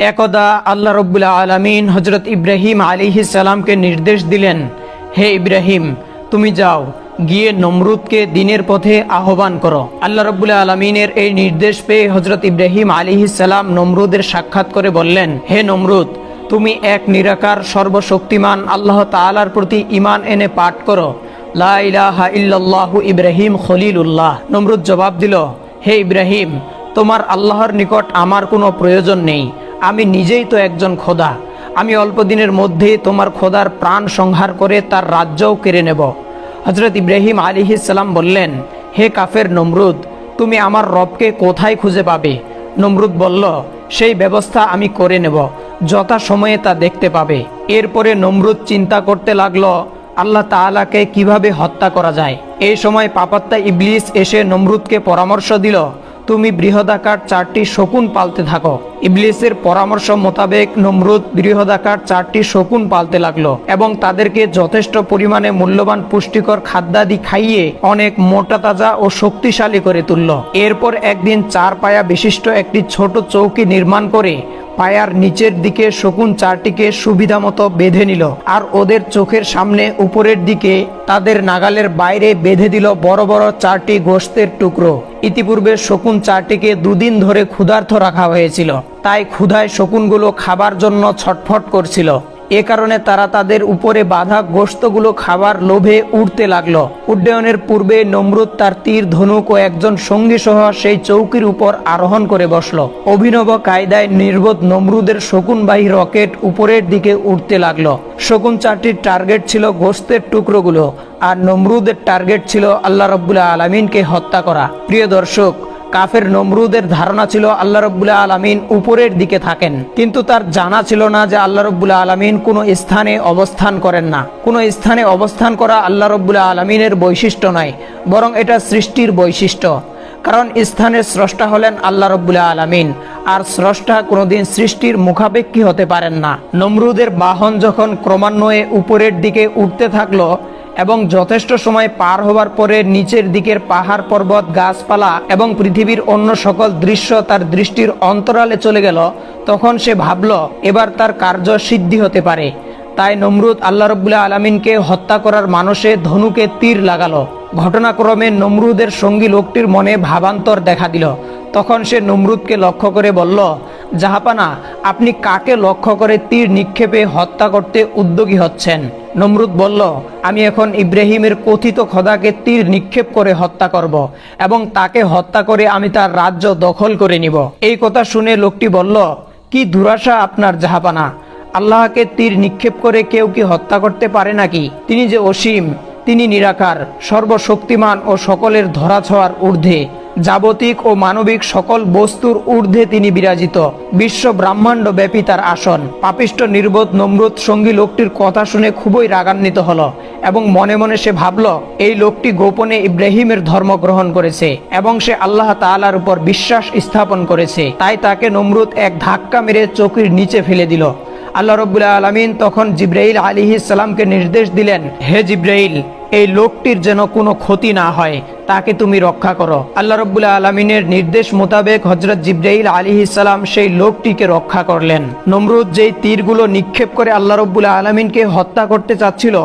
একদা আল্লাহ রব্বুল্লা আলমিন হজরত ইব্রাহিম আলিহি সালামকে নির্দেশ দিলেন, হে ইব্রাহিম, তুমি যাও, গিয়ে নমরুদকে দিনের পথে আহ্বান করো। আল্লাহ রব্বুল্লা আলমিনের এই নির্দেশ পেয়ে হজরত ইব্রাহিম আলিহি সালাম নমরুদের সাক্ষাৎ করে বললেন, হে নমরুদ, তুমি এক নিরাকার, সর্বশক্তিমান আল্লাহ তাআলার প্রতি ইমান এনে পাঠ করো। লা ইলাহা ইল্লাল্লাহু ইব্রাহিম খলিলুল্লাহ। নমরুদ জবাব দিল, হে ইব্রাহিম, তোমার আল্লাহর নিকট আমার কোনো প্রয়োজন নেই। আমি নিজেই তো একজন খোদা। আমি অল্প দিনের মধ্যে তোমার খোদার প্রাণ সংহার করে তার রাজ্যও কেড়ে নেব। হজরত ইব্রাহিম আলিহিসাল্লাম বললেন, হে কাফের নমরুদ, তুমি আমার রবকে কোথায় খুঁজে পাবে? নমরুদ বলল, সেই ব্যবস্থা আমি করে নেব, যথা সময়ে তা দেখতে পাবে। এরপরে নমরুদ চিন্তা করতে লাগল, আল্লাহ তাআলাকে কীভাবে হত্যা করা যায়? এই সময় পাপাত্তা ইবলিস এসে নমরুদকে পরামর্শ দিল তুমি বৃহদাকার চারটি শকুন পালতে থাকো। ইবলিসের পরামর্শ মোতাবেক নমরুদ বৃহদাকার চারটি শকুন পালতে লাগল এবং তাদেরকে যথেষ্ট পরিমাণে মূল্যবান পুষ্টিকর খাদ্যাদি খাইয়ে অনেক মোটা তাজা ও শক্তিশালী করে তুলল। এরপর একদিন চার পায়া বিশিষ্ট একটি ছোট চৌকি নির্মাণ করে পায়ার নিচের দিকে শকুন চারটিকে সুবিধা মতো বেঁধে নিল, আর ওদের চোখের সামনে উপরের দিকে তাদের নাগালের বাইরে বেঁধে দিল বড় বড় চারটি গোস্তের টুকরো। ইতিপূর্বে শকুন চারটিকে দুদিন ধরে ক্ষুধার্থ রাখা হয়েছিল, তাই ক্ষুধায় শকুনগুলো খাবার জন্য ছটফট করছিল। এ কারণে তারা তাদের উপরে বাঁধা গোস্তগুলো খাবার লোভে উঠতে লাগল। উড্ডয়নের পূর্বে নমরুদ তার তীর, ধনুক ও একজন সঙ্গী সহ সেই চৌকির উপর আরোহণ করে বসল। অভিনব কায়দায় নির্বোধ নমরুদের শকুনবাহী রকেট উপরের দিকে উঠতে লাগল। শকুন চারটির টার্গেট ছিল গোস্তের টুকরোগুলো, আর নমরুদের টার্গেট ছিল আল্লাহ রব্বুল্লাহ আলমিনকে হত্যা করা। প্রিয় দর্শক কাফের নমরুদের ধারণা ছিল আল্লাহ রব্বুল্লাহ আলমিন উপরের দিকে থাকেন। কিন্তু তার জানা ছিল না যে আল্লাহ রব্বুল্লাহ আলমিন কোনো স্থানে অবস্থান করেন না। কোনো স্থানে অবস্থান করা আল্লাহ রব্বুল্লাহ আলমিনের বৈশিষ্ট্য নয়, বরং এটা সৃষ্টির বৈশিষ্ট্য। কারণ স্থানের স্রষ্টা হলেন আল্লাহ রব্বুল্লাহ আলমিন, আর স্রষ্টা কোনোদিন সৃষ্টির মুখাপেক্ষী হতে পারেন না। নমরুদের বাহন যখন ক্রমান্বয়ে উপরের দিকে উঠতে থাকল এবং যথেষ্ট সময় পার হবার পরে নিচের দিকের পাহাড় পর্বত, গাছপালা এবং পৃথিবীর অন্য সকল দৃশ্য তার দৃষ্টির অন্তরালে চলে গেল। তখন সে ভাবল, এবার তার কার্য সিদ্ধি হতে পারে। তাই নমরুদ আল্লাহ রব্বুল্লাহ আলমিনকে হত্যা করার মানুষে ধনুকে তীর লাগালো। ঘটনাক্রমে নমরুদের সঙ্গী লোকটির মনে ভাবান্তর দেখা দিল। তখন সে নমরুদকে লক্ষ্য করে বলল, জাহাপানা, আপনি কাকে লক্ষ্য করে তীর নিক্ষেপে হত্যা করতে উদ্যোগী হচ্ছেন? নমরুদ বলল, আমি এখন ইব্রাহিমের কথিত খোদাকে তীর নিক্ষেপ করে হত্যা করব এবং তাকে হত্যা করে আমি তার রাজ্য দখল করে নিব। এই কথা শুনে লোকটি বলল, কি দুরাশা আপনার জাহাপানা? আল্লাহকে তীর নিক্ষেপ করে কেউ কি হত্যা করতে পারে নাকি? তিনি যে অসীম, তিনি নিরাকার, সর্বশক্তিমান ও সকলের ধরাছোঁয়ার ঊর্ধ্বে। জাগতিক ও মানবিক সকল বস্তুর ঊর্ধ্বে তিনি বিরাজিত। বিশ্ব ব্রহ্মাণ্ড ব্যাপী তার আসন। পাপিষ্ট নির্বোধ নমরুদ সঙ্গী লোকটির কথা শুনে খুবই রাগান্বিত হলো এবং মনে মনে সে ভাবল, এই লোকটি গোপনে ইব্রাহিমের ধর্ম গ্রহণ করেছে এবং সে আল্লাহ তালার উপর বিশ্বাস স্থাপন করেছে। তাই তাকে নমরুদ এক ধাক্কা মেরে চৌকির নিচে ফেলে দিল। আল্লাহ রব্বুল্লাহ আলমিন তখন জিব্রাইল আলী নির্দেশ দিলেন, হে জিব্রাইল! এই লোকটির যেন কোনো ক্ষতি না হয়, তাকে তুমি রক্ষা করো। আল্লাহ রব্বুল্লাহ আলমিনের নির্দেশ মোতাবেক হজরত জিব্রাইল আলী সালাম সেই লোকটিকে রক্ষা করলেন। নমরুদ যেই তীরগুলো নিক্ষেপ করে আল্লাহ রব্বুল্লাহ আলমিনকে হত্যা করতে চাচ্ছিল,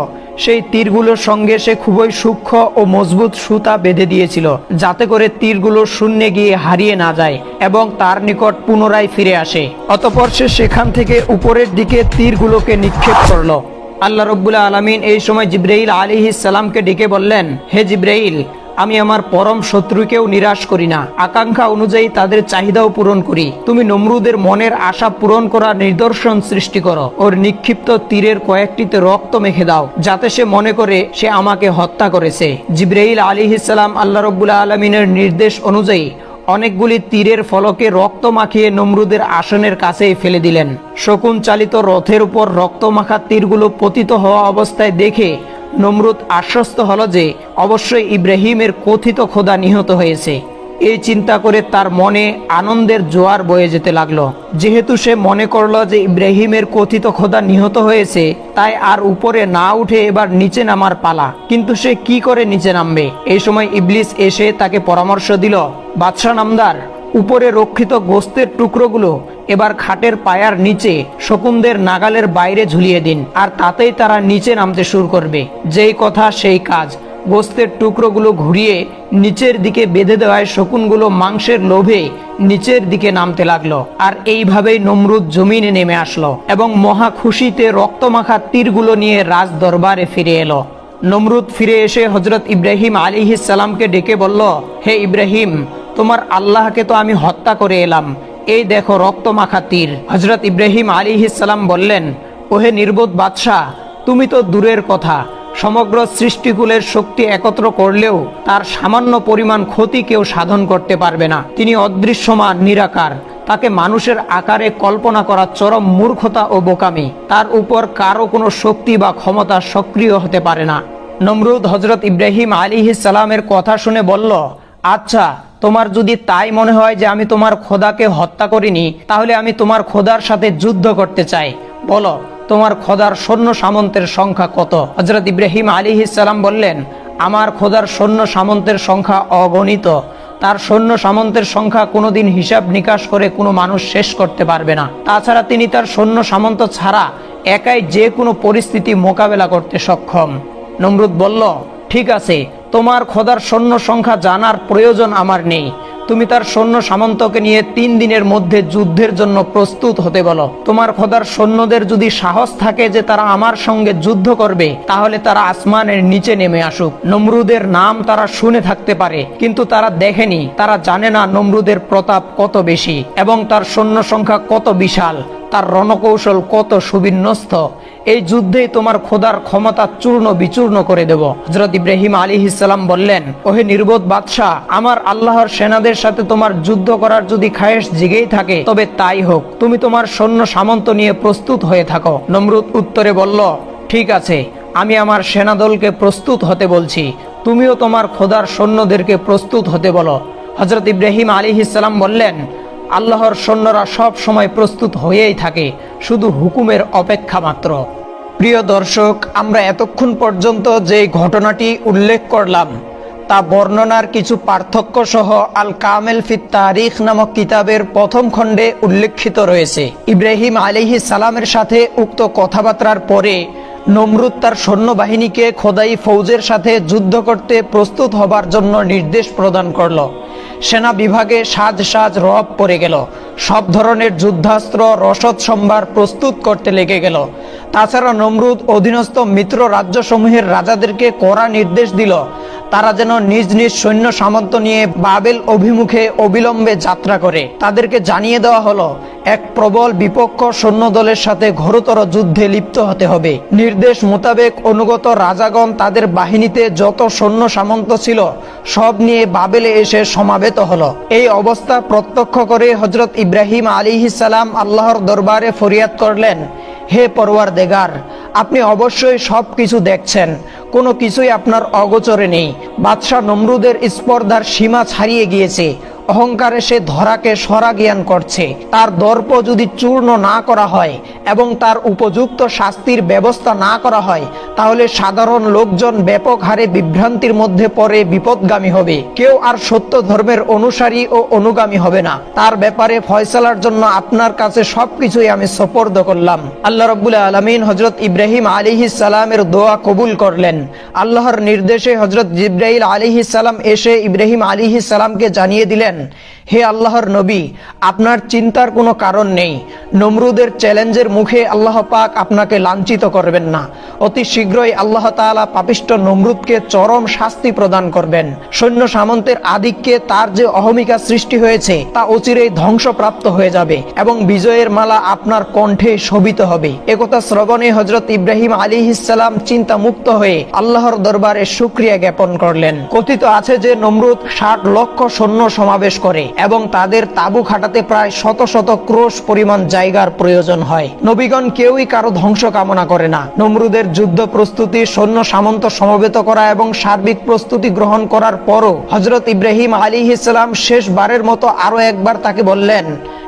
সেই তীরগুলোর সঙ্গে সে খুবই সূক্ষ্ম ও মজবুত সুতা বেঁধে দিয়েছিল, যাতে করে তীরগুলো শূন্যে গিয়ে হারিয়ে না যায় এবং তার নিকট পুনরায় ফিরে আসে। অতপর সে সেখান থেকে উপরের দিকে তীরগুলোকে নিক্ষেপ করল। আল্লাহ রব্বুল্লাহ আলমিন এই সময় জিব্রাইল আলী সালামকে ডেকে বললেন, হে জিব্রাইল, আমি আমার পরম শত্রুকেও নিরাশ করি না। আকাঙ্ক্ষা অনুযায়ী তাদের চাহিদাও পূরণ করি। তুমি নমরুদের মনের আশা পূরণ করার নিদর্শন সৃষ্টি করো। ওর নিক্ষিপ্ত তীরের কয়েকটিতে রক্ত মেখে দাও, যাতে সে মনে করে সে আমাকে হত্যা করেছে। জিব্রাইল আলী ইসালাম আল্লাহ রব্বুল্লাহ আলমিনের নির্দেশ অনুযায়ী অনেকগুলি তীরের ফলকে রক্ত মাখিয়ে নমরুদের আসনের কাছেই ফেলে দিলেন। শকুন চালিত রথের উপর রক্ত মাখা তীরগুলো পতিত হওয়া অবস্থায় দেখে নমরুদ আশ্বস্ত হল যে অবশ্যই ইব্রাহিমের কথিত খোদা নিহত হয়েছে। এই চিন্তা করে তার মনে আনন্দের জোয়ার বয়ে যেতে লাগল। যেহেতু সে মনে করল যে ইব্রাহিমের কথিত খোদা নিহত হয়েছে, তাই আর উপরে না উঠে এবার নিচে নামার পালা। কিন্তু সে কি করে নিচে নামবে? এই সময় ইবলিস এসে তাকে পরামর্শ দিল, বাদশাহ নামদার, উপরে রক্ষিত গোস্তের টুকরোগুলো এবার খাটের পায়ার নিচে শকুনদের নাগালের বাইরে ঝুলিয়ে দিন, আর তাতেই তারা নিচে নামতে শুরু করবে। যেই কথা, সেই কাজ। গোস্তের টুকরোগুলো ঘুরিয়ে নিচের দিকে বেঁধে দেওয়ায় শকুনগুলো মাংসের লোভে নিচের দিকে নামতে লাগল। আর এইভাবেই নমরুদ জমিনে নেমে আসলো এবং মহা খুশিতে রক্তমাখা তীরগুলো নিয়ে রাজ দরবারে ফিরে এলো। নমরুদ ফিরে এসে হজরত ইব্রাহিম সালামকে ডেকে বলল, হে ইব্রাহিম, তোমার আল্লাহকে তো আমি হত্যা করে এলাম। এই দেখো রক্তমাখা তীর। হজরত ইব্রাহিম সালাম বললেন, ওহে নির্বোধ বাদশাহ, তুমি তো দূরের কথা। সমগ্র সৃষ্টিকুলের শক্তি একত্র করলেও তার সামান্য পরিমাণ ক্ষতি কেউ সাধন করতে পারবে না। তিনি অদৃশ্যমান, নিরাকার। তাকে মানুষের আকারে কল্পনা করা চরম মূর্খতা ও বোকামি। তার উপর কারও কোনো শক্তি বা ক্ষমতা সক্রিয় হতে পারে না। নমরুদ হজরত ইব্রাহিম আলী সালামের কথা শুনে বলল আচ্ছা তোমার যদি তাই মনে হয় যে আমি তোমার খোদাকে হত্যা করিনি, তাহলে আমি তোমার খোদার সাথে যুদ্ধ করতে চাই। বলো। তোমার খোদার সৈন্য সামন্তের সংখ্যা কত? হজরত ইব্রাহিম আলী সালাম বললেন, আমার খোদার সৈন্য সামন্তের সংখ্যা অগণিত। তার সৈন্য সামন্তের সংখ্যা কোনোদিন হিসাব নিকাশ করে কোনো মানুষ শেষ করতে পারবে না। তাছাড়া তিনি তার সৈন্য সামন্ত ছাড়া একাই যে কোনো পরিস্থিতি মোকাবেলা করতে সক্ষম। নমরুদ বলল, ঠিক আছে, তোমার খোদার সৈন্য সংখ্যা জানার প্রয়োজন আমার নেই। তুমি তার সৈন্য সামন্তকে নিয়ে তিন দিনের মধ্যে যুদ্ধের জন্য প্রস্তুত হতে বলো। তোমার খোদার সৈন্যদের যদি সাহস থাকে যে তারা আমার সঙ্গে যুদ্ধ করবে, তাহলে তারা আসমানের নিচে নেমে আসুক। নমরুদের নাম তারা শুনে থাকতে পারে, কিন্তু তারা দেখেনি। তারা জানে না নমরুদের প্রতাপ কত বেশি, এবং তার সৈন্য সংখ্যা কত বিশাল। তার রণকৌশল কত সুবিন্যস্ত, এই যুদ্ধেই তোমার খোদার ক্ষমতা চূর্ণ বিচূর্ণ করে দেব। হজরত ইব্রাহিম আলী ইসলাম বললেন, ওহে নির্বোধ বাদশাহ, আমার আল্লাহর সেনাদের সাথে তোমার যুদ্ধ করার যদি খায়েশ জিগেই থাকে, তবে তাই হোক, তুমি তোমার সৈন্য সামন্ত নিয়ে প্রস্তুত হয়ে থাকো। নমরুদ উত্তরে বলল, ঠিক আছে, আমি আমার সেনাদলকে প্রস্তুত হতে বলছি, তুমিও তোমার খোদার সৈন্যদেরকে প্রস্তুত হতে বলো। হজরত ইব্রাহিম আলী ইসলাম বললেন আল্লাহর সৈন্যরা সব সময় প্রস্তুত হয়েই থাকে, শুধু হুকুমের অপেক্ষা মাত্র। প্রিয় দর্শক, আমরা এতক্ষণ পর্যন্ত যে ঘটনাটি উল্লেখ করলাম, তা বর্ণনার কিছু পার্থক্য সহ আল কামেল ফিত তারিখ নামক কিতাবের প্রথম খণ্ডে উল্লেখিত রয়েছে। ইব্রাহিম আলিহি সালামের সাথে উক্ত কথাবার্তার পরে নমরুদ তার সৈন্যবাহিনীকে খোদাই ফৌজের সাথে যুদ্ধ করতে প্রস্তুত হবার জন্য নির্দেশ প্রদান করল। সেনা বিভাগে সাজ সাজ রব পড়ে গেল। সব ধরনের যুদ্ধাস্ত্র, রসদ সম্ভার প্রস্তুত করতে লেগে গেল। তাছাড়া নমরুদ অধীনস্থ মিত্র রাজ্যসমূহের রাজাদেরকে কড়া নির্দেশ দিল। তারা যেন নিজ নিজ সৈন্য সামন্ত নিয়ে বাবেল অভিমুখে অবিলম্বে যাত্রা করে। তাদেরকে জানিয়ে দেওয়া হলো, এক প্রবল বিপক্ষ সৈন্য দলের সাথে ঘোরতর যুদ্ধে লিপ্ত হতে হবে। নির্দেশ মোতাবেক অনুগত রাজাগণ তাদের বাহিনীতে যত সৈন্য সামন্ত ছিল, সব নিয়ে বাবেলে এসে সমাবেত হলো। এই অবস্থা প্রত্যক্ষ করে হজরত ইব্রাহিম আলী সালাম আল্লাহর দরবারে ফরিয়াদ করলেন। হে পরওয়ার দেগার আপনি অবশ্যই সব কিছু দেখছেন। কোনো কিছুই আপনার অগোচরে নেই। বাদশাহ নমরুদের স্পর্ধার সীমা ছাড়িয়ে গিয়েছে। অহংকারে সে ধরাকে সরা জ্ঞান করছে। তার দর্প যদি চূর্ণ না করা হয় এবং তার উপযুক্ত শাস্তির ব্যবস্থা না করা হয়, তাহলে সাধারণ লোকজন ব্যাপক হারে বিভ্রান্তির মধ্যে পড়ে বিপদগামী হবে। কেউ আর সত্য ধর্মের অনুসারী ও অনুগামী হবে না। তার ব্যাপারে ফয়সালার জন্য আপনার কাছে সবকিছুই আমি সোপর্দ করলাম। আল্লাহ রব্বুল আলমিন হজরত ইব্রাহিম আলিহি সালামের দোয়া কবুল করলেন। আল্লাহর নির্দেশে হজরত জিব্রাহিল আলিহি সালাম এসে ইব্রাহিম আলিহি সালামকে জানিয়ে দিলেন হে আল্লাহর নবী, আপনার চিন্তার কোনো কারণ নেই। নমরুদের চ্যালেঞ্জের মুখে আল্লাহ পাক আপনাকে লাঞ্ছিত করবেন না। অতি শীঘ্রই আল্লাহ তাআলা পাপিষ্ট নমরুদকে চরম শাস্তি প্রদান করবেন। সৈন্য সামন্তের আধিক্যে তার যে অহমিকা সৃষ্টি হয়েছে, তা অচিরেই ধ্বংসপ্রাপ্ত হয়ে যাবে এবং বিজয়ের মালা আপনার কণ্ঠে শোভিত হবে। একথা শ্রবণে হজরত ইব্রাহিম আলী ইসালাম চিন্তা মুক্ত হয়ে আল্লাহর দরবারে সুক্রিয়া জ্ঞাপন করলেন। কথিত আছে যে নমরুদ ষাট লক্ষ সৈন্য সমাবেশ করে। এবং তাদের তাবু খাটাতে প্রায় শত শত ক্রোশ পরিমাণ জায়গার প্রয়োজন হয়। নবীগণ কেউই কারও ধ্বংস কামনা করে না। নমরুদের যুদ্ধ প্রস্তুতি, সৈন্য সামন্ত সমবেত করা এবং সার্বিক প্রস্তুতি গ্রহণ করার পরও হজরত ইব্রাহিম আলী ইসলাম শেষবারের মতো আরও একবার তাকে বললেন,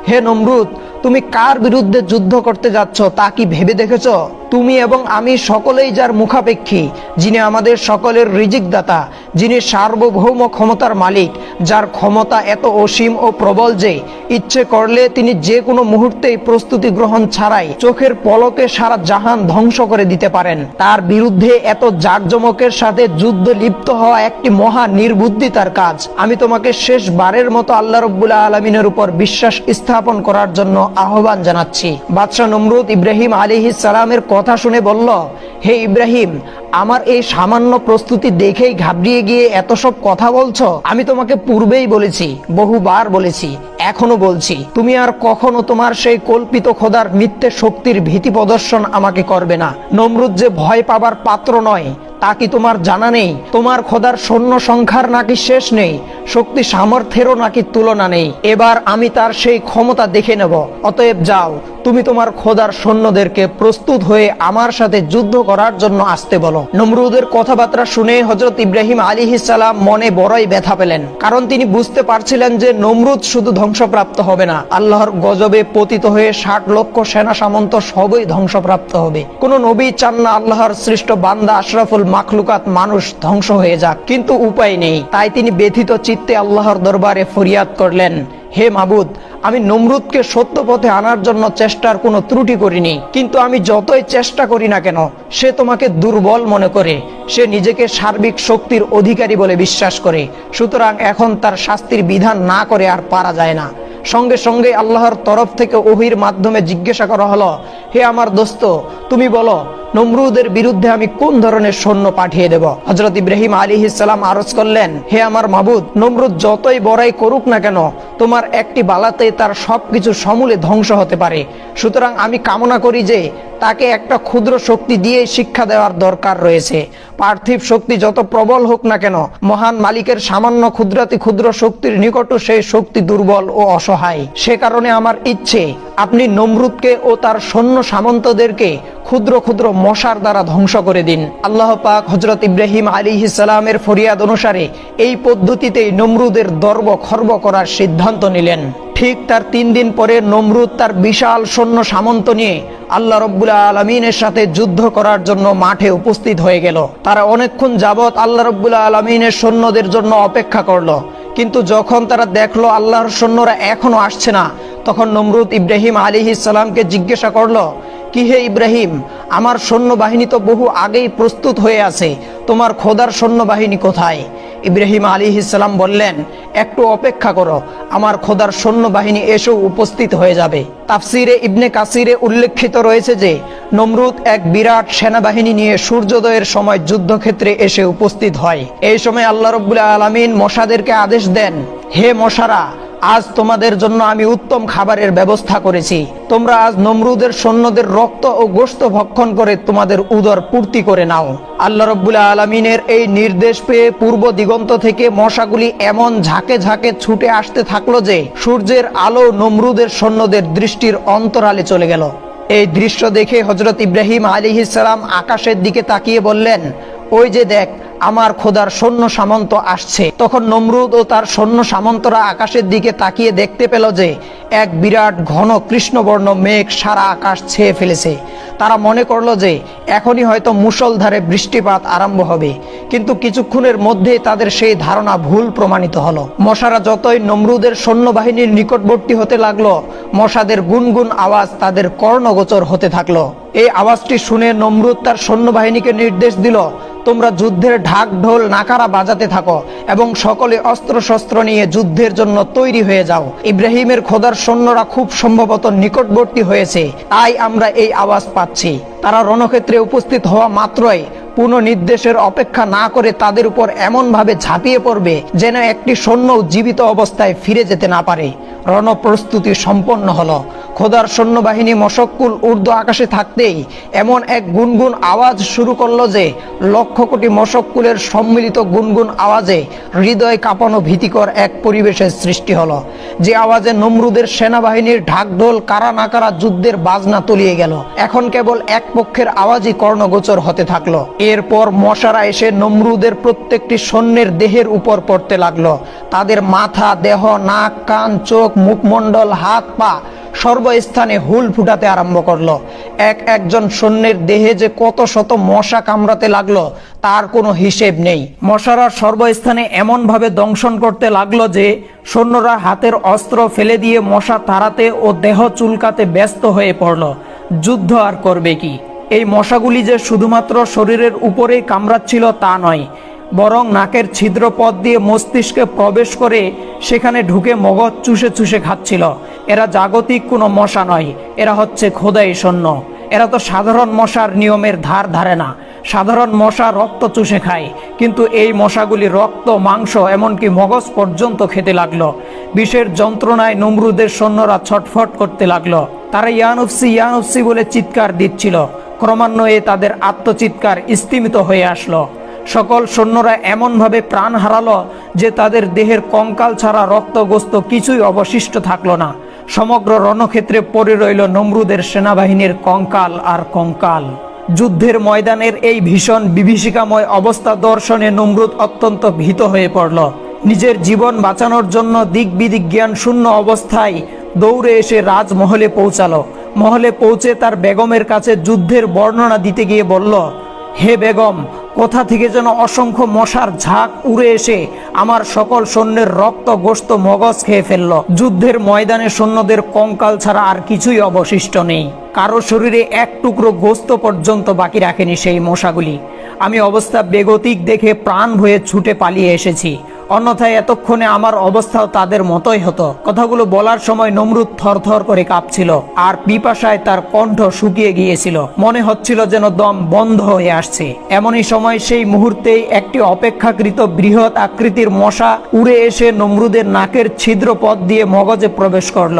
হে নমরুদ তুমি কার বিরুদ্ধে যুদ্ধ করতে যাচ্ছ তা কি ভেবে দেখেছ? তুমি এবং আমি সকলেই যার মুখাপেক্ষী, যিনি আমাদের সকলের রিজিক দাতা যিনি সার্বভৌম ক্ষমতার মালিক, যার ক্ষমতা এত অসীম ও প্রবল যে ইচ্ছে করলে তিনি যে কোনো মুহূর্তেই প্রস্তুতি গ্রহণ ছাড়াই চোখের পলকে সারা জাহান ধ্বংস করে দিতে পারেন। তার বিরুদ্ধে এত জাঁকজমকের সাথে যুদ্ধ লিপ্ত হওয়া একটি মহা নির্বুদ্ধিতার কাজ। আমি তোমাকে শেষবারের মতো আল্লাহ রব্বুল্লাহ আলমিনের উপর বিশ্বাস স্থাপন করার জন্য আহ্বান জানাচ্ছি। বাদশাহ নমরুদ ইব্রাহিম আলী সালামের কথা শুনে বলল, হে ইব্রাহিম, আমার এই সামান্য প্রস্তুতি দেখেই ঘাবড়িয়ে গিয়ে এত সব কথা বলছো? আমি তোমাকে পূর্বেই বলেছি, বহুবার বলেছি, এখনও বলছি। তুমি আর কখনো তোমার সেই কল্পিত খোদার মিথ্যে শক্তির ভীতি প্রদর্শন আমাকে করবে না। নমরুদ যে ভয় পাবার পাত্র নয় তা কি তোমার জানা নেই? তোমার খোদার সৈন্য সংখ্যার নাকি শেষ নেই? শক্তি সামর্থ্যেরও নাকি তুলনা নেই? এবার আমি তার সেই ক্ষমতা দেখে নেব। অতএব যাও তুমি তোমার খোদার সৈন্যদেরকে প্রস্তুত হয়ে আমার সাথে যুদ্ধ করার জন্য আসতে বলো। নমরুদের কথাবার্তা শুনে হজরত ইব্রাহিম আলী সালাম মনে বড়ই ব্যথা পেলেন। কারণ তিনি বুঝতে পারছিলেন যে নমরুদ শুধু ধ্বংসপ্রাপ্ত হবে না, আল্লাহর গজবে পতিত হয়ে ষাট লক্ষ সেনা সামন্ত সবই ধ্বংসপ্রাপ্ত হবে। কোন নবী চান না আল্লাহর সৃষ্ট বান্দা আশরাফুল মাখলুকাত মানুষ ধ্বংস হয়ে যাক, কিন্তু উপায় নেই। তাই তিনি ব্যথিত চিত্তে আল্লাহর দরবারে ফরিয়াদ করলেন। হে মাবুদ, আমি নমরুদকে সত্য পথে আনার জন্য চেষ্টার কোনো ত্রুটি করিনি। কিন্তু আমি যতই চেষ্টা করি না কেন, সে তোমাকে দুর্বল মনে করে। সে নিজেকে সার্বিক শক্তির অধিকারী বলে বিশ্বাস করে। সুতরাং এখন তার শাস্তির বিধান না করে আর পারা যায় না। সঙ্গে সঙ্গে আল্লাহর তরফ থেকে ওহির মাধ্যমে জিজ্ঞাসা করা হলো, হে আমার দোস্ত, তুমি বলো, নমরুদের বিরুদ্ধে আমি কোন ধরনের সৈন্য পাঠিয়ে দেব? হজরত ইব্রাহিম আলী ইসলাম আরজ করলেন, হে আমার মাবুদ, নমরুদ যতই বড়াই করুক না কেন তোমার একটি বালাতে তার সবকিছু সমূলে ধ্বংস হতে পারে। সুতরাং আমি কামনা করি যে তাকে একটা ক্ষুদ্র শক্তি দিয়ে শিক্ষা দেওয়ার দরকার রয়েছে। পার্থিব শক্তি যত প্রবল হোক না কেন, মহান মালিকের সামান্য ক্ষুদ্রাতি ক্ষুদ্র শক্তির নিকটও সেই শক্তি দুর্বল ও অসহায়। সে কারণে আমার ইচ্ছে, আপনি নমরুদকে ও তার সৈন্য সামন্তদেরকে ক্ষুদ্র ক্ষুদ্র মশার দ্বারা ধ্বংস করে দিন। আল্লাহ পাক হজরত ইব্রাহিম আলী ইসালামের ফরিয়াদ অনুসারে এই পদ্ধতিতেই নমরুদের দর্ব খর্ব করার সিদ্ধান্ত নিলেন। ঠিক তার তিন দিন পরে নমরুদ তার বিশাল সৈন্য সামন্ত নিয়ে আল্লাহ রব্বুল্লাহ আলমিনের সাথে যুদ্ধ করার জন্য মাঠে উপস্থিত হয়ে গেল। তারা অনেকক্ষণ যাবৎ আল্লাহ রব্বুল্লা আলমিনের সৈন্যদের জন্য অপেক্ষা করল। কিন্তু যখন তারা দেখল আল্লাহর সৈন্যরা এখনও আসছে না, তখন নমরুদ ইব্রাহিম আলী ইসালামকে জিজ্ঞাসা করল কি হে ইব্রাহিম? আমার সৈন্যবাহিনী তো বহু আগেই প্রস্তুত হয়ে আছে। তোমার খোদার সৈন্যবাহিনী কোথায়? ইব্রাহিম আলী ইসলাম বললেন, একটু অপেক্ষা করো, আমার খোদার সৈন্যবাহিনী এসেও উপস্থিত হয়ে যাবে। তাফসিরে ইবনে কাসিরে উল্লেখিত রয়েছে যে, নমরুদ এক বিরাট সেনাবাহিনী নিয়ে সূর্যোদয়ের সময় যুদ্ধক্ষেত্রে এসে উপস্থিত হয়। এই সময় আল্লাহ রব্বুল্লাহ আলমিন মশাদেরকে আদেশ দেন, হে মশারা আজ তোমাদের জন্য আমি উত্তম খাবারের ব্যবস্থা করেছি। তোমরা আজ নমরুদের সৈন্যদের রক্ত ও গোস্ত ভক্ষণ করে তোমাদের উদর পূর্তি করে নাও। আল্লাহ রব্বুল্লাহ আলমিনের এই নির্দেশ পেয়ে পূর্ব দিগন্ত থেকে মশাগুলি এমন ঝাঁকে ঝাঁকে ছুটে আসতে থাকল যে, সূর্যের আলো নমরুদের সৈন্যদের দৃষ্টির অন্তরালে চলে গেল। এই দৃশ্য দেখে হজরত ইব্রাহিম আলী ইসালাম আকাশের দিকে তাকিয়ে বললেন, ওই যে দেখ আমার খোদার সৈন্য সামন্ত আসছে। তখন নমরুদ ও তার সৈন্য সামন্তরা আকাশের দিকে তাকিয়ে দেখতে পেল যে, এক বিরাট ঘন কৃষ্ণবর্ণ মেঘ সারা আকাশ ছেয়ে ফেলেছে। তারা মনে করল যে, এখনই হয়তো মুষলধারে বৃষ্টিপাত আরম্ভ হবে। কিন্তু কিছুক্ষণের মধ্যেই তাদের সেই ধারণা ভুল প্রমাণিত হলো। মশারা যতই নমরুদের সৈন্যবাহিনীর নিকটবর্তী হতে লাগল, মশাদের গুনগুন আওয়াজ তাদের কর্ণগোচর হতে থাকল। এই আওয়াজটি শুনে নমরুদ তার সৈন্যবাহিনীকে নির্দেশ দিল তোমরা যুদ্ধের ঢাক ঢোল নাকারা বাজাতে থাকো এবং সকলে অস্ত্র শস্ত্র নিয়ে যুদ্ধের জন্য তৈরি হয়ে যাও। ইব্রাহিমের খোদার সৈন্যরা খুব সম্ভবত নিকটবর্তী হয়েছে, তাই আমরা এই আওয়াজ পাচ্ছি। তারা রণক্ষেত্রে উপস্থিত হওয়া মাত্রই পুনঃনির্দেশের অপেক্ষা না করে তাদের উপর এমনভাবে ঝাঁপিয়ে পড়বে যেন একটি সৈন্য জীবিত অবস্থায় ফিরে যেতে না পারে। রণপ্রস্তুতি সম্পন্ন হলো। খোদার সৈন্যবাহিনী মশক্কুল ঊর্ধ্ব আকাশে থাকতেই এমন এক গুনগুন আওয়াজ শুরু করল যে লক্ষ কোটি মশক্কুলের সম্মিলিত গুনগুন আওয়াজে হৃদয় কাঁপানো ভীতিকর এক পরিবেশের সৃষ্টি হলো। যে আওয়াজে নমরুদের সেনাবাহিনীর ঢাকঢোল কারা না কারা যুদ্ধের বাজনা তলিয়ে গেল। এখন কেবল এক পক্ষের আওয়াজই কর্ণগোচর হতে থাকল। এরপর মশারা এসে নমরুদের প্রত্যেকটি সৈন্যের দেহের উপর পড়তে লাগল। তাদের মাথা, দেহ, নাক, কান, চোখ, মুখমণ্ডল, হাত, পা সর্বস্থানে হুল ফুটাতে আরম্ভ করল। এক একজন সৈন্যের দেহে যে কত শত মশা কামড়াতে লাগল, তার কোনো হিসেব নেই। মশারা সর্বস্থানে এমনভাবে দংশন করতে লাগল যে সৈন্যরা হাতের অস্ত্র ফেলে দিয়ে মশা তাড়াতে ও দেহ চুলকাতে ব্যস্ত হয়ে পড়ল। যুদ্ধ আর করবে কি? এই মশাগুলি যে শুধুমাত্র শরীরের উপরেই কামড়াচ্ছিল তা নয়, বরং নাকের ছিদ্র পথ দিয়ে মস্তিষ্কে প্রবেশ করে সেখানে ঢুকে মগজ চুষে চুষে খাচ্ছিল। এরা জাগতিক কোনো মশা নয়, এরা হচ্ছে খোদাই সৈন্য। এরা তো সাধারণ মশার নিয়মের ধার ধারে না। সাধারণ মশা রক্ত চুষে খায়, কিন্তু এই মশাগুলি রক্ত, মাংস, এমনকি মগজ পর্যন্ত খেতে লাগল। বিষের যন্ত্রণায় নমরুদের সৈন্যরা ছটফট করতে লাগল। তারা ইয়ানুফসি ইয়ানুফসি বলে চিৎকার দিচ্ছিল। ক্রমান্বয়ে তাদের আত্মচিৎকার স্তিমিত হয়ে আসলো। সকল সৈন্যরা এমনভাবে প্রাণ হারালো যে তাদের দেহের কঙ্কাল ছাড়া রক্তগ্রস্ত কিছুই অবশিষ্ট থাকল না। সমগ্র রণক্ষেত্রে পড়ে রইল নমরুদের সেনাবাহিনীর কঙ্কাল আর কঙ্কাল। যুদ্ধের ময়দানের এই ভীষণ বিভীষিকাময় অবস্থা দর্শনে নমরুদ অত্যন্ত ভীত হয়ে পড়ল। নিজের জীবন বাঁচানোর জন্য দিক বিদিক জ্ঞান শূন্য অবস্থায় দৌড়ে এসে রাজমহলে পৌঁছালো। মহলে পৌঁছে তার বেগমের কাছে যুদ্ধের বর্ণনা দিতে গিয়ে বলল, হে বেগম, কোথা থেকে যেন অসংখ্য মশার ঝাঁক উড়ে এসে আমার সকল সৈন্যের রক্ত গোস্ত মগজ খেয়ে ফেলল। যুদ্ধের ময়দানে সৈন্যদের কঙ্কাল ছাড়া আর কিছুই অবশিষ্ট নেই। কারও শরীরে এক টুকরো গোস্ত পর্যন্ত বাকি রাখেনি সেই মশাগুলি। আমি অবস্থা বেগতিক দেখে প্রাণ হয়ে ছুটে পালিয়ে এসেছি। অন্যথায় এতক্ষণে আমার অবস্থাও তাদের মতোই হতো। কথাগুলো বলার সময় নমরুদ থরথর করে কাঁপছিল আর পিপাসায় তার কণ্ঠ শুকিয়ে গিয়েছিল। মনে হচ্ছিল যেন দম বন্ধ হয়ে আসছে। এমনই সময় সেই মুহূর্তেই একটি অপেক্ষাকৃত বৃহৎ আকৃতির মশা উড়ে এসে নমরুদের নাকের ছিদ্র পথ দিয়ে মগজে প্রবেশ করল।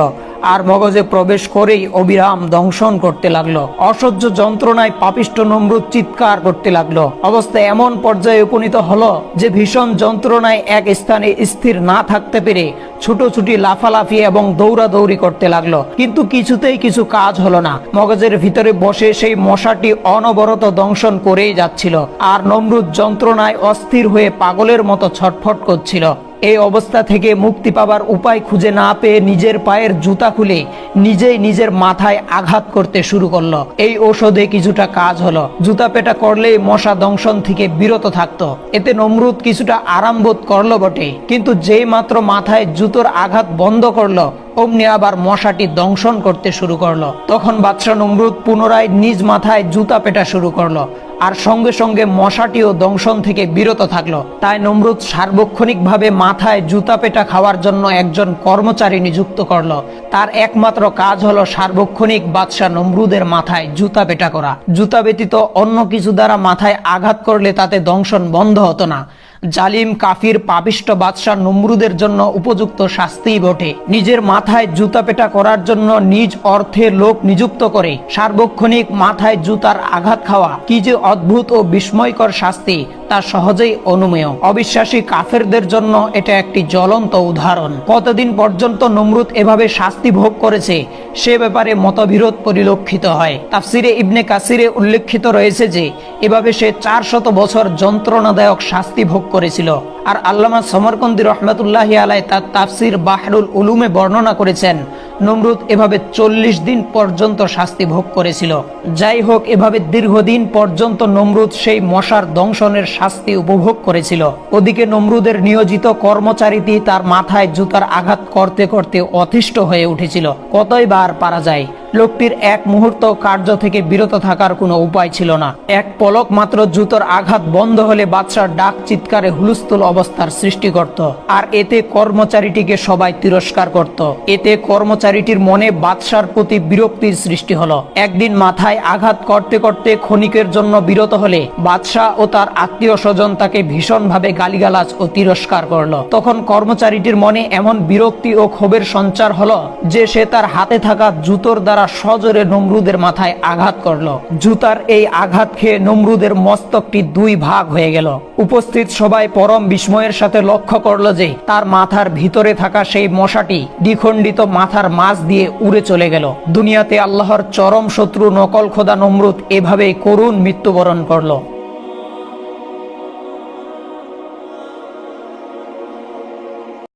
আর মগজে প্রবেশ করেই অবিরাম দংশন করতে লাগল। অসহ্য যন্ত্রণায় পাপিষ্ট নমরুদ চিৎকার করতে লাগল। অবস্থা এমন পর্যায়ে উপনীত হলো যে ভীষণ যন্ত্রণায় এক স্থানে স্থির না থাকতে পেরে ছুটোছুটি, লাফালাফি এবং দৌড়াদৌড়ি করতে লাগল। কিন্তু কিছুতেই কিছু কাজ হলো না। মগজের ভিতরে বসে সেই মশাটি অনবরত দংশন করেই যাচ্ছিল। আর নমরুদ যন্ত্রণায় অস্থির হয়ে পাগলের মতো ছটফট করছিল। এই অবস্থা থেকে মুক্তি পাবার উপায় খুঁজে না পেয়ে নিজের পায়ের জুতা খুলে নিজেই নিজের মাথায় আঘাত করতে শুরু করল। এই ঔষধে কিছুটা কাজ হলো। জুতা পেটা করলেই মশা দংশন থেকে বিরত থাকতো। এতে নমরুদ কিছুটা আরাম বোধ করল বটে। কিন্তু যেই মাত্র মাথায় জুতোর আঘাত বন্ধ করল, অমনি আবার মশাটি দংশন করতে শুরু করল। তখন বাদশাহ নমরুদ পুনরায় নিজ মাথায় জুতা পেটা শুরু করল। আর সঙ্গে সঙ্গে মশাটিও দংশন থেকে বিরত থাকল। তাই নমরুদ সার্বক্ষণিকভাবে মাথায় জুতা পেটা খাওয়ার জন্য একজন কর্মচারী নিযুক্ত করল। তার একমাত্র কাজ হলো সার্বক্ষণিক বাদশাহ নমরুদের মাথায় জুতা পেটা করা। জুতা ব্যতীত অন্য কিছু দ্বারা মাথায় আঘাত করলে তাতে দংশন বন্ধ হতো না। জালিম, কাফির, পাপিষ্ট বাদশাহ নমরুদের জন্য উপযুক্ত শাস্তিই বটে। নিজের মাথায় জুতা পেটা করার জন্য নিজ অর্থে লোক নিযুক্ত করে। সার্বক্ষণিক মাথায় জুতার আঘাত খাওয়া কি যে অদ্ভুত ও বিস্ময়কর শাস্তি। তা সহজেই অনুমেয়। অবিশ্বাসী কাফেরদের জন্য এটা একটি জ্বলন্ত উদাহরণ। কতদিন পর্যন্ত নমরুদ এভাবে শাস্তি ভোগ করেছে, সে ব্যাপারে মতবিরোধ পরিলক্ষিত হয়। তাফসিরে ইবনে কাসিরে উল্লেখিত রয়েছে যে, এভাবে সে চার শত বছর যন্ত্রণাদায়ক শাস্তি ভোগ করেছিল। আর আল্লামা সমরকন্দি রহমতুল্লাহ আলাই তার তাফসির বাহরুল উলুমে বর্ণনা করেছেন নমরুদ এভাবে চল্লিশ দিন পর্যন্ত শাস্তি ভোগ করেছিল। যাই হোক, এভাবে দীর্ঘদিন পর্যন্ত নমরুদ সেই মশার দংশনের শাস্তি উপভোগ করেছিল। ওদিকে নমরুদের নিয়োজিত কর্মচারীটি তার মাথায় জুতার আঘাত করতে করতে অতিষ্ঠ হয়ে উঠেছিল। কতই বার পারা যায় লোকটির এক মুহূর্ত কার্য থেকে বিরত থাকার কোনো উপায় ছিল না। এক পলক মাত্র জুতোর আঘাত বন্ধ হলে বাদশার ডাক চিৎকারে হুলস্থুল অবস্থার সৃষ্টি করত, আর এতে কর্মচারীটিকে সবাই তিরস্কার করত। এতে কর্মচারীটির মনে বাদশার প্রতি বিরক্তির সৃষ্টি হলো। একদিন মাথায় আঘাত করতে করতে ক্ষণিকের জন্য বিরত হলে বাদশাহ ও তার আত্মীয় স্বজন তাকে ভীষণভাবে গালিগালাজ ও তিরস্কার করল। তখন কর্মচারীটির মনে এমন বিরক্তি ও ক্ষোভের সঞ্চার হলো যে সে তার হাতে থাকা জুতোর দ্বারা সজোরে নমরুদের মাথায় আঘাত করল। জুতার এই আঘাত খেয়ে নমরুদের মস্তকটি দুই ভাগ হয়ে গেল। উপস্থিত সবাই পরম বিস্ময়ের সাথে লক্ষ্য করল যে তার মাথার ভিতরে থাকা সেই মশাটি দ্বিখণ্ডিত মাথার মাছ দিয়ে উড়ে চলে গেল। দুনিয়াতে আল্লাহর চরম শত্রু নকল খোদা নমরুদ এভাবেই করুণ মৃত্যুবরণ করল।